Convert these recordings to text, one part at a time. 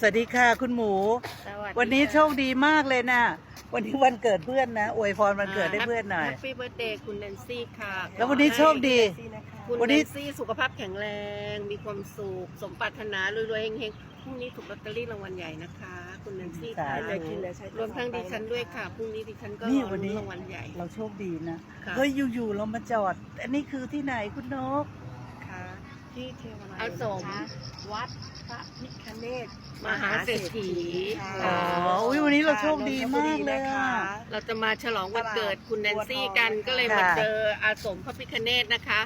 สวัสดีค่ะคุณหมูสวัสดีวันนี้โชคดีมากเลยนะวันนี้วันเกิดเพื่อนนะอวยพรวันเกิดให้เพื่อนหน่อย แฮปปี้เบิร์ดเดย์คุณแนนซี่ค่ะแล้ววันนี้โชคดี คุณวันแนนี้ นซี่สุขภาพแข็งแรง มีความสุข สมปรารถนารวยๆเฮงๆพรุ่งนี้ถูกลอตเตอรี่รางวัลใหญ่นะคะ คุณแนนซี่ค่ะสาธุ รวมทั้งดิฉันด้วยค่ะพรุ่งนี้ดิฉันก็นี่รอวันนี้ลุ้นรางวัลใหญ่ เราโชคดีนะค่ะ เฮ้ยอยู่ๆเรามาจอด อันนี้คือที่ไหนคุณนกค่ะ ที่เทวนาอาสมวัดพระพิคเนตมหาเศรษฐีอ๋ออุ๊ยวันนี้เราโชคดีมากเลยอะ เราจะมาฉลองวันเกิดคุณแนนซี่กันก็เลยมาค่ะเจออาสมพระพิคเนตนะคะ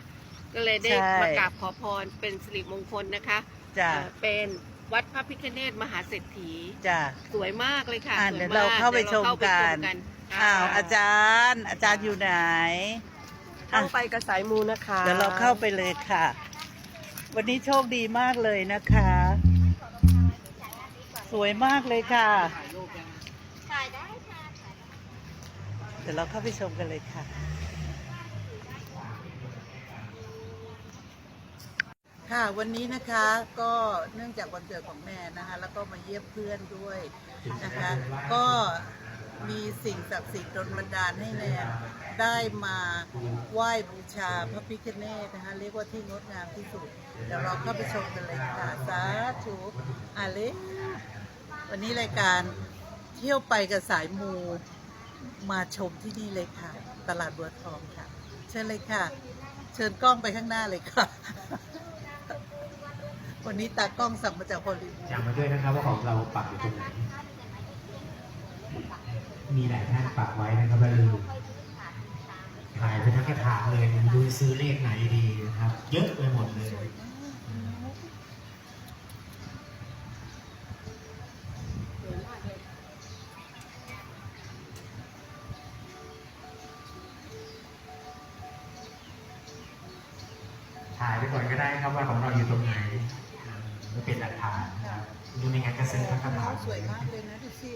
ก็เลยได้ใช่ มากราบขอพรเป็นสิริมงคลนะคะจ้ะเอ่อเป็นวัดพระพิคเนตมหาเศรษฐี จ้ะ สวยมากเลยค่ะอะสวยเดี๋ยวมเราเข้าไปดี๋ยวชมกันค่ะอ้าวอาจารย์ อาจารย์อยู่ไหน เข้าไปกระสายมูนะคะ เดี๋ยวเราเข้าไปเลยค่ะ วันนี้โชคดีมากเลยนะคะ สวยมากเลยค่ะเดี๋ยวเราเข้าไปชมกันเลยค่ะ ค่ะวันนี้นะคะก็เนื่องจากวันเกิดของแม่นะคะ แล้วก็มาเยี่ยมเพื่อนด้วยนะคะ ก็มีสิ่งศักดิ์สิทธิ์ดลบันดาลให้แนน ได้มาไหว้บูชาพระพิฆเนศนะคะเรียกว่าที่งดงามที่สุดเดี๋ยวเราเข้าไปชมกันเลยค่ะสาธุอาเลวันนี้รายการเที่ยวไปกับสายมูมาชมที่นี่เลยค่ะ ตลาดบัวทองค่ะ เชิญเลยค่ะ เชิญกล้องไปข้างหน้าเลยค่ะ วันนี้ตากล้องสั่งมาจากฮอลลีวูดจำมาด้วยนะครับว่าของเราปักอยู่ตรงไหนมีหลายท่านปักไว้นะครับว่าลืม ถ่ายไปทั้งกระถางเลยดูซื้อเลขไหนดีนะครับ เยอะไปหมดเลย ถ่ายไปก่อนก็ได้ครับว่าของเราอยู่ตรงไหนอ่าไม่เป็นหลักฐานนะครับดูในงานกระซื้อทั้งกระถาสวยมากเลยนะดูสิ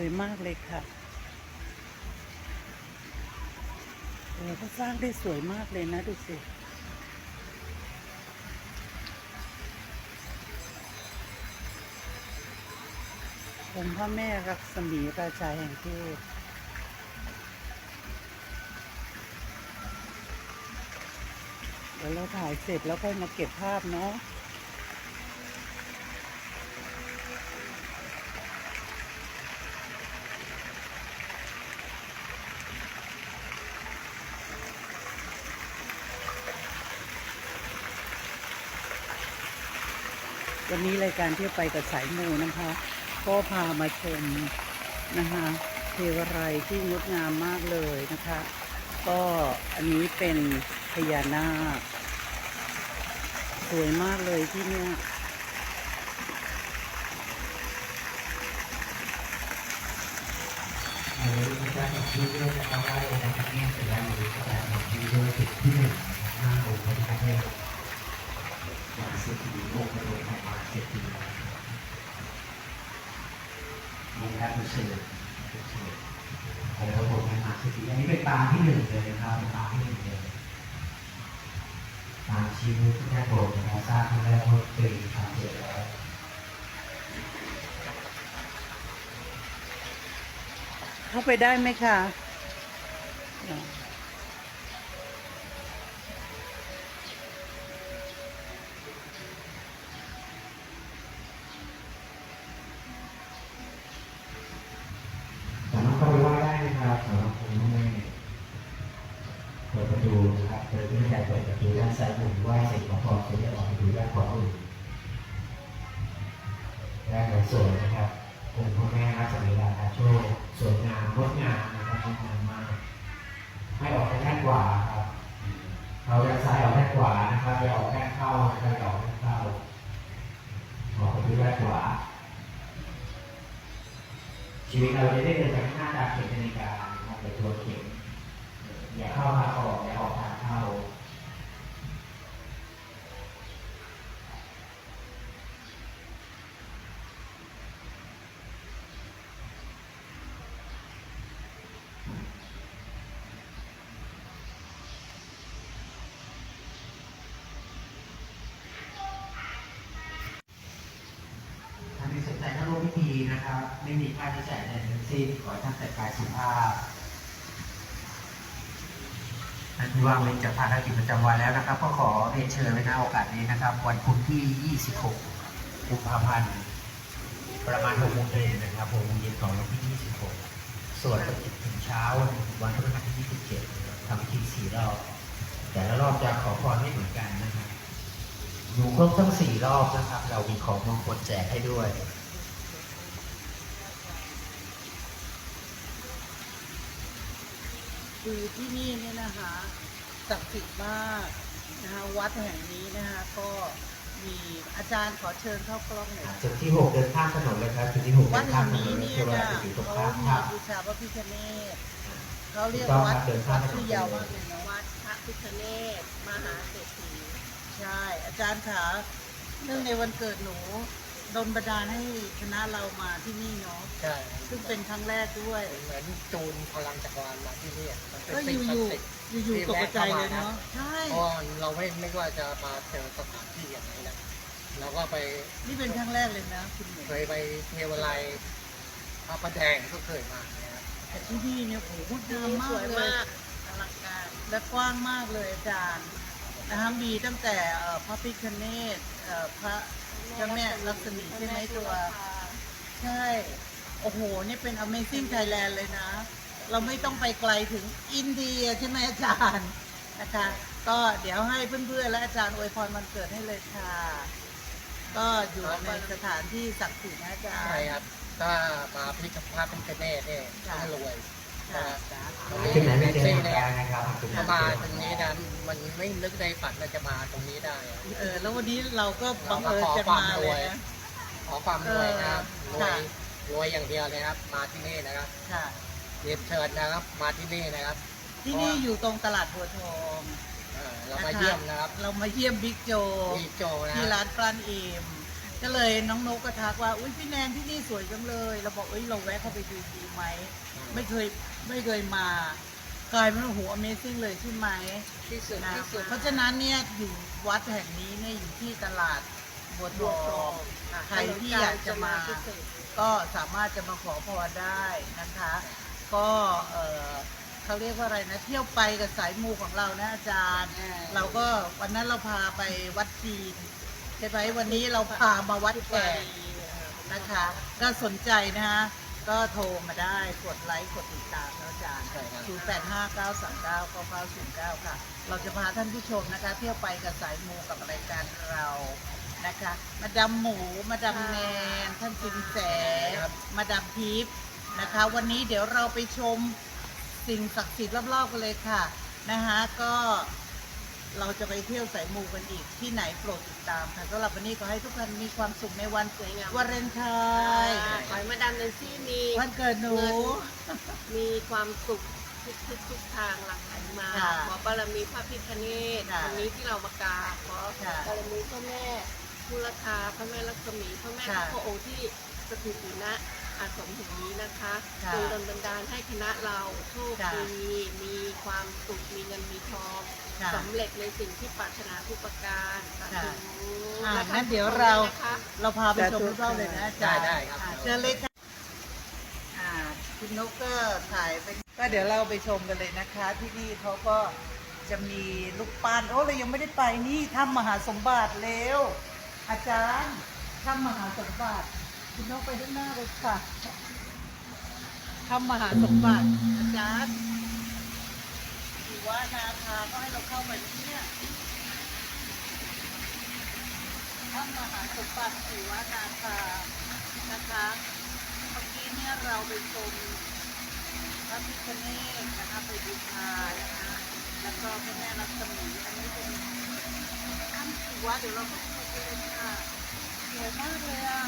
วยมากเลยค่ะโอ้เขาสร้างได้สวยมากเลยนะดูสิองค์พระแม่รักษมีราชาแห่งเทพเดี๋ยวเราถ่ายเสร็จแล้วค่อยมาเก็บภาพเนาะ วันนี้รายการเที่ยวไปกับสายมูนะคะ ก็พามาชมนะคะเทวไรที่งดงามมากเลยนะคะ ก็อันนี้เป็นพญานาค สวยมากเลยที่เนี่ยในพระเจ้าของที่ด้วยนะครับว่าในพระเนตรเสร็จแล้วหรือพระเจ้าของที่ด้วยติดที่หนึ่งหน้าองค์พระพิฆเนศ อย่างเศรษฐีโลกกระโดดออกมาเศรษฐีนี่ครับคือเศษคือเศษของพระบรมมาเศรษฐีอันนี้เป็นปาที่หนึ่งเลยนะครับเป็นปาที่หนึ่งเลยปางชีวิตที่ได้โปรดนะครับสร้างครั้งแรกเมื่อปีสามเจ็ดแล้วเข้าไปได้ไหมคะ ปิดประตูนะครับเปิดไม่ใช่เปิดประตูด้านซ้ายมือว้เสร็จขอพรเสร็จจะออกประตูด้านขวามือด้านในส่วนนะครับองค์พระแม่ราชบิดาโชคสวยงามงดงามนะครับงดงามมากให้ออกทางด้านขวาครับเราด้านซ้ายออกด้านขวานะครับไปออกด้านเข้านะครับออกด้านเข้าออกประตูด้านขวาชีวิตเราจะได้เดินไปข้างหน้าตามเข็มนาฬิกานะครับไปตัวเข็ม อย่าเข้าทางออกอย่าออกทางเข้าท่านที่สนใจเข้าร่วมพิธีนะครับไม่มีค่าใช้จ่ายใดทั้งสิ้นขอให้ท่านแต่งกายสุภาพ ที่ว่างเว้นจากภารกิจประจำวันแล้วนะครับ ก็ขอเรียนเชิญไว้ณโอกาสนี้นะครับ วันพุธที่ 26 กุมภาพันธ์ ประมาณ6โมงเย็นนะครับ6โมงเย็นของวันที่ 26 ส่วนปฏิถึงเช้าวันพฤหัสที่ 27ทำพิธีสี่รอบ แต่ละรอบจะขอพรไม่เหมือนกันนะครับอยู่ครบทั้งสี่รอบนะครับ เรามีของมงคลแจกให้ด้วย คือที่นี่เนี่ยนะคะศักดิ์สิทธิ์มากนะคะวัดแห่งนี้นะคะก็มีอาจารย์ขอเชิญเข้ากล้องหน่อยจุดที่หกเดินข้ามถนนเลยครับจุดที่หกวัเดิดนข้าแห่มงถนนี้นเลยเนี่ยเทวนะราชอยู่ตรงเขาข้ามมีครับบูชาพระพิฆเนศเขาเรียกถูกต้องวัดครับเดินข้ามถนนชื่อยาวมากเลยนะวัดพระพิฆเนศมหาเศรษฐีใช่อาจารย์ขาเนื่องในวันเกิดหนู ดนบันดาลให้คณะเรามาที่นี่เนาะใช่ซึ่งเป็นครั้งแรกด้วย เหมือนจูนพลังจักรวาลมาที่นี่มันเป็นก็อสิ่งยู่ศักอยู่ดิ์สิทธิ์ อยู่อยู่ตกใจเลยเนาะใช่เพราะว่าเราไม่ไม่ว่าจะมาเจอสถานที่อย่างไรนะเราก็ไปนี่เป็นครั้งแรกเลยนะคุณหนูเคยไปเทวไลยพระประแดงก็เคยมานะครับแต่ที่นี่เนี่ยโอ้โหงามมาสกวยเลยมากอลังการและกว้างมากเลยอาจารย์นะคะมีตั้งแต่เอ่อพระพิคเนตเอ่อพระ เจ้าแม่ลักษมีใช่ไหมตัว ใช่ โอ้โห นี่เป็น Amazing Thailand เลยนะ เราไม่ต้องไปไกลถึงอินเดียใช่ไหมอาจารย์นะคะ ก็เดี๋ยวให้เพื่อนๆและอาจารย์อวยพรวันเกิดให้เลยค่ะ ก็อยู่ในสถานที่ศักดิ์สิทธิ์นะอาจารย์ใช่ครับ ถ้ามาพิพิธภัณฑ์พิคเนตเนี่ยค่ะ ถ้ารวยค่ะ ที่ไหนไม่เจอเหมือนกันนะครับถ้ามาตรงนี้นะมันไม่นึกในฝันว่าจะมาตรงนี้ได้อะเออ แล้ววันนี้เราก็บังเอิญจะมาเลยนะ ขอความรวยนะครับรเออวยค่ะรวยอย่างเดียวเลยครับ มาที่นี่นะครับค่ะ เรียนเชิญนะครับ มาที่นี่นะครับที่นี่อยู่ตรงตลาดบัวทองเออเรามาเยี่ยมนะครับเรามาเยี่ยมบิ๊กโจพี่โจนะที่ร้านปลานเอม ก็เลยน้องนกก็ทักว่าอุ้ยพี่แนนที่นี่สวยจังเลยเราบอกเอ้ยเราแวะเข้าไปดูดีไหมไม่เคยไม่เคยมากลายเป็นโอ้โห Amazing เลยใช่ไหมที่สุดนะที่สุดเพราะฉะนั้นเนี่ยอยู่วัดแห่งนี้เนี่ยอยู่ที่ตลาดบัวทบัวอทองงใครที่อยากจะมาพิเศษก็สามารถจะมาขอพรได้นะคะ ก็เออเขาเรียกว่าอะไรนะเที่ยวไปกับสายมูของเรานะอาจารย์อ่าเราก็วันนั้นเราพาไปวัดจีน ใช่ไหมวันนี้เราพามาวัดแขกนะคะ ก็สนใจนะคะก็โทรมาได้กดไลค์กดติดตามนะอาจารย์ใช่ครับ0 8 5 9 3 9 9 9 0 9 ค่ะ เราจะพาท่านผู้ชมนะคะ เที่ยวไปกับสายมูกับรายการเรานะคะ มาดามหมู มาดามแนนท่านสินแส มาดามทิพย์นะคะ วันนี้เดี๋ยวเราไปชมสิ่งศักดิ์สิทธิ์รอบๆกันเลยค่ะนะคะก็ เราจะไปเที่ยวสายมูกันอีกที่ไหนโปรดติดตามค่ะสำหรับวันนี้ขอให้ทุกท่านมีความสุขในวันสวยงามวาเลนไทค่ะน์ขอให้มาดามเนนซี่มีวันเกิดหนูมีความสุขทุกทุกทุกทางหลั่งไหลมาค่ะขอบารมีพระพิฆเนศค่ะวันนี้ที่เรามากราบขอค่ะ บารมีพระแม่พุรคาพระแม่ลักษมีพระแม่ค่ะทุกพระองค์ที่สถิตอยู่ณ อาสมแห่งนี้นะคะค่ะจงดลบันดาลให้คณะเราโชคค่ะดีมีความสุขมีเงินมีทองค่ะสำเร็จในสิ่งที่ปรารถนาทุกประการสาธุค่ะอะและงั้นทำเดี๋ยวทุกคนเราด้วยนะคะ เราพาไปชมรอบๆเลยนะอาจารย์ได้ได้ครับ อะเชิญเลยค่ะอ่าคุณนกก็ถ่ายเป็นก็เดี๋ยวเราไปชมกันเลยนะคะ ที่นี่เขาก็จะมีลูกปั้นโอ้เรายังไม่ได้ไปนี่ถ้ำมหาสมบัติเร็วอาจารย์ถ้ำมหาสมบัติ คุณนกไปข้างหน้าเลยค่ะถ้ำมหาสมบัติอาจารย์ถือว่านาคาก็ให้เราเข้าไปเนี่ยท่านมหาสมบัติศิวานาคานะคะเมื่อกี้เนี่ยเราไปชมพระพิฆเนศนะคะไปบูชานะคะแล้วก็พระแม่รัศมีอันนี้เป็นท่านศิวะเดี๋ยวเราก็ไปดูกันเลยค่ะสวยมากเลยอะ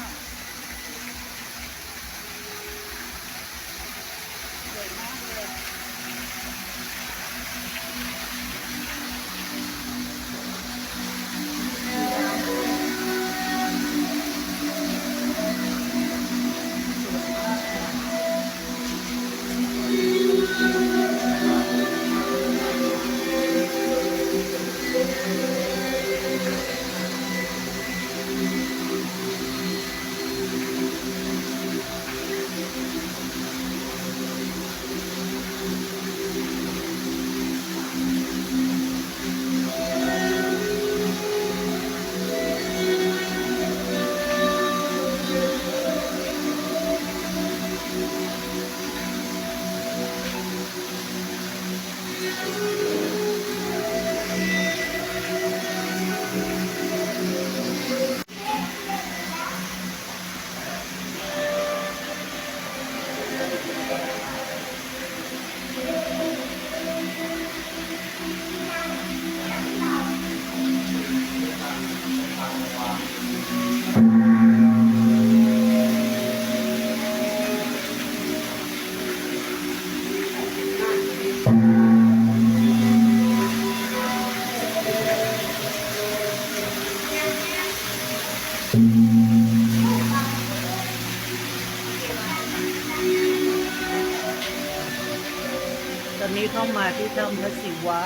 มาที่ถ้ำพระศิวะ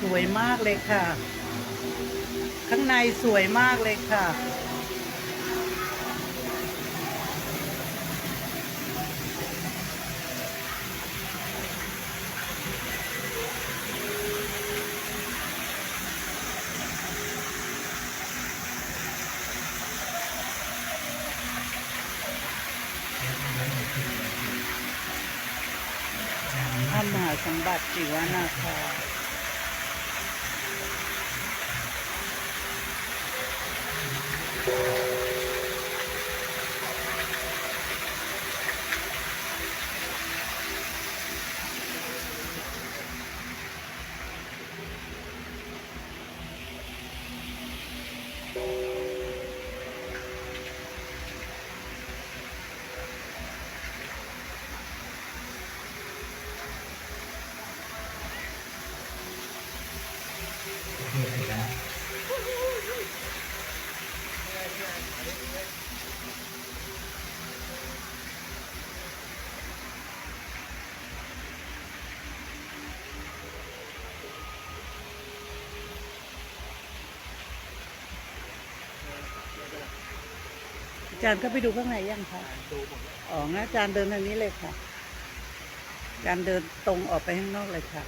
สวยมากเลยค่ะ ข้างในสวยมากเลยค่ะ ถ้ำมหา สม อาจารย์ก็ไปดูข้างในยังคะอ๋องั้นอาจารย์เดินทางนี้เลยค่ะ อาจารย์เดินตรงออกไปข้างนอกเลยค่ะ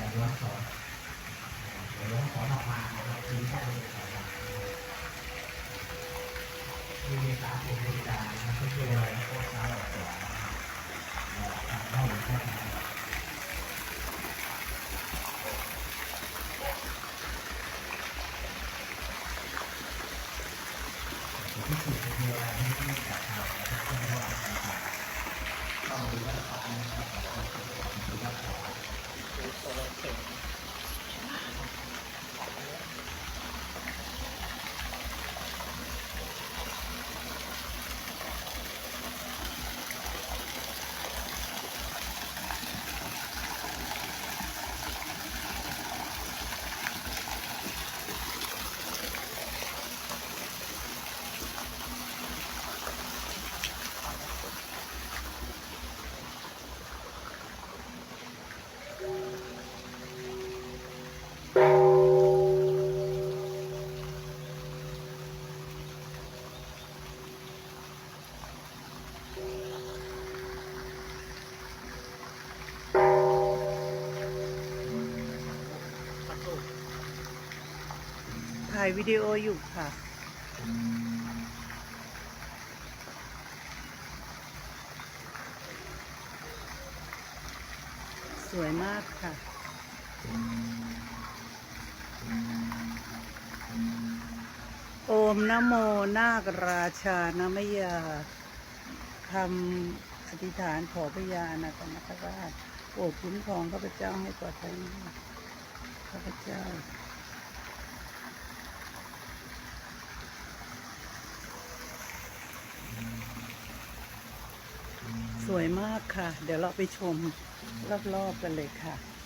ดี๋ยวร้อนขอเดี๋ยวร้อขอออกมาครับทีเข้าไปขอมามีสามกลุ่มบริการนที่เชื่อว่าโค้อสาวอออายวิดีโออยู่ค่ะ สวยมากค่ะ โอมนะโมนาคราชานามยาคำอธิษฐานขอพญานาคนาคราชโปรดคุ้มครองข้าพเจ้าให้ปลอดภัยข้าพเจ้า สวยมากค่ะ เดี๋ยวเราไปชมรอบๆกันเลยค่ะ